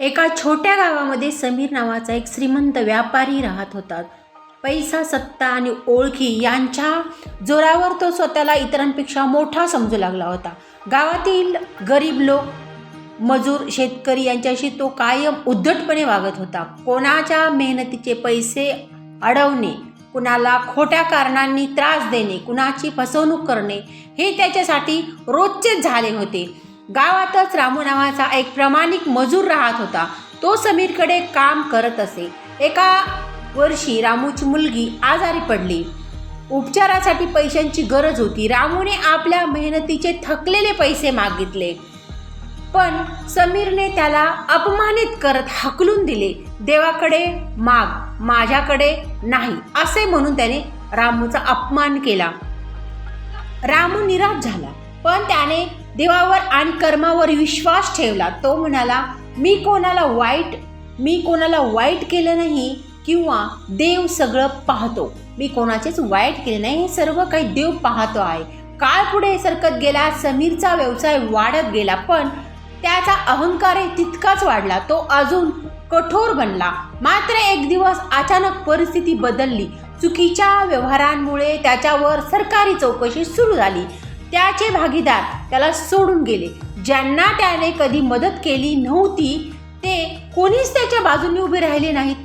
एका छोट्या गावामध्ये समीर नावाचा एक श्रीमंत व्यापारी राहत होता. पैसा सत्ता आणि ओळखी यांच्या जोरावर तो स्वतःला इतरांपेक्षा मोठा समजू लागला होता. गावातील गरीब लोक मजूर शेतकरी यांच्याशी तो कायम उद्धटपणे वागत होता. कोणाच्या मेहनतीचे पैसे अडवणे कुणाला खोट्या कारणांनी त्रास देणे कुणाची फसवणूक करणे हे त्याच्यासाठी रोजचेच झाले होते. गावातच रामू नावाचा एक प्रामाणिक मजूर राहत होता. तो समीरकडे काम करत असे. एका वर्षी रामूची मुलगी आजारी पडली. उपचारासाठी पैशांची गरज होती. रामूने आपल्या मेहनतीचे थकलेले पैसे मागितले. पण समीरने त्याला अपमानित करत हकलून दिले. देवाकडे माग माझ्याकडे नाही असे म्हणून त्याने रामूचा अपमान केला. रामू निराश झाला. पण त्याने देवावर आणि कर्मावर विश्वास ठेवला. तो म्हणाला मी कोणाला वाईट मी कोणाला वाईट केलं नाही किंवा देव सगळं पाहतो. मी कोणाचेच वाईट केले नाही हे सर्व काही देव पाहतो आहे. काळ पुढे सरकत गेला समीरचा व्यवसाय वाढत गेला पण त्याचा अहंकारही तितकाच वाढला. तो अजून कठोर बनला. मात्र एक दिवस अचानक परिस्थिती बदलली. चुकीच्या व्यवहारांमुळे त्याच्यावर सरकारी चौकशी सुरू झाली. त्याचे भागीदार त्याला सोडून गेले. ज्यांना त्याने कधी मदत केली नव्हती ते कोणीच त्याच्या बाजूने उभे राहिले नाहीत.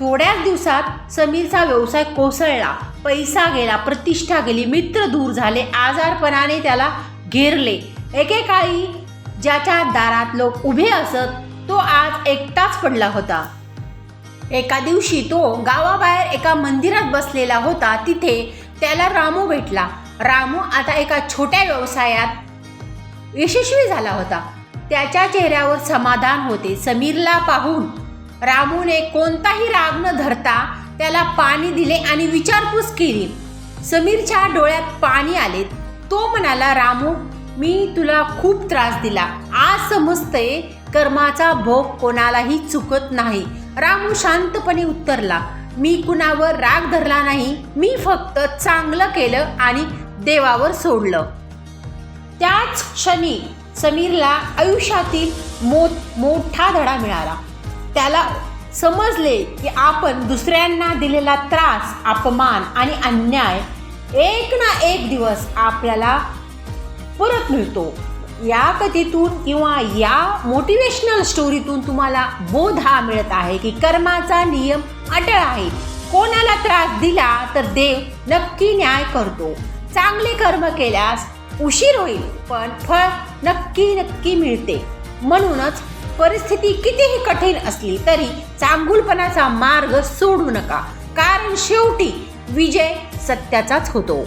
थोड्याच दिवसात समीरचा व्यवसाय कोसळला. पैसा गेला प्रतिष्ठा गेली मित्र दूर झाले आजारपणाने त्याला घेरले. एकेकाळी ज्याच्या दारात लोक उभे असत तो आज एकटाच पडला होता. एका दिवशी तो गावाबाहेर एका मंदिरात बसलेला होता. तिथे त्याला रामू भेटला. रामू आता एका छोट्या व्यवसायात यशस्वी झाला होता. त्याच्या चेहऱ्यावर समाधान होते. समीरला पाहून रामूने कोणताही राग न धरता त्याला पाणी दिले आणि विचारपूस केली. समीरच्या डोळ्यात पाणी आले. तो म्हणाला रामू मी तुला खूप त्रास दिला. आज समजते कर्माचा भोग कोणालाही चुकत नाही. रामू शांतपणे उत्तरला मी कुणावर राग धरला नाही. मी फक्त चांगलं केलं आणि देवावर सोडलं. त्याच क्षणी समीरला आयुष्यातील मोठ मोठा धडा मिळाला. त्याला समजले की आपण दुसऱ्यांना दिलेला त्रास अपमान आणि अन्याय एक ना एक दिवस आपल्याला परत मिळतो. या कथेतून किंवा या मोटिवेशनल स्टोरीतून तुम्हाला बोध हा मिळत आहे की कर्माचा नियम अटळ आहे. कोणाला त्रास दिला तर देव नक्की न्याय करतो. चांगले कर्म केल्यास उशीर होईल पण फळ नक्की नक्की मिळते. म्हणूनच परिस्थिती कितीही कठीण असली तरी चांगुलपणाचा मार्ग सोडू नका. कारण शेवटी विजय सत्याचाच होतो.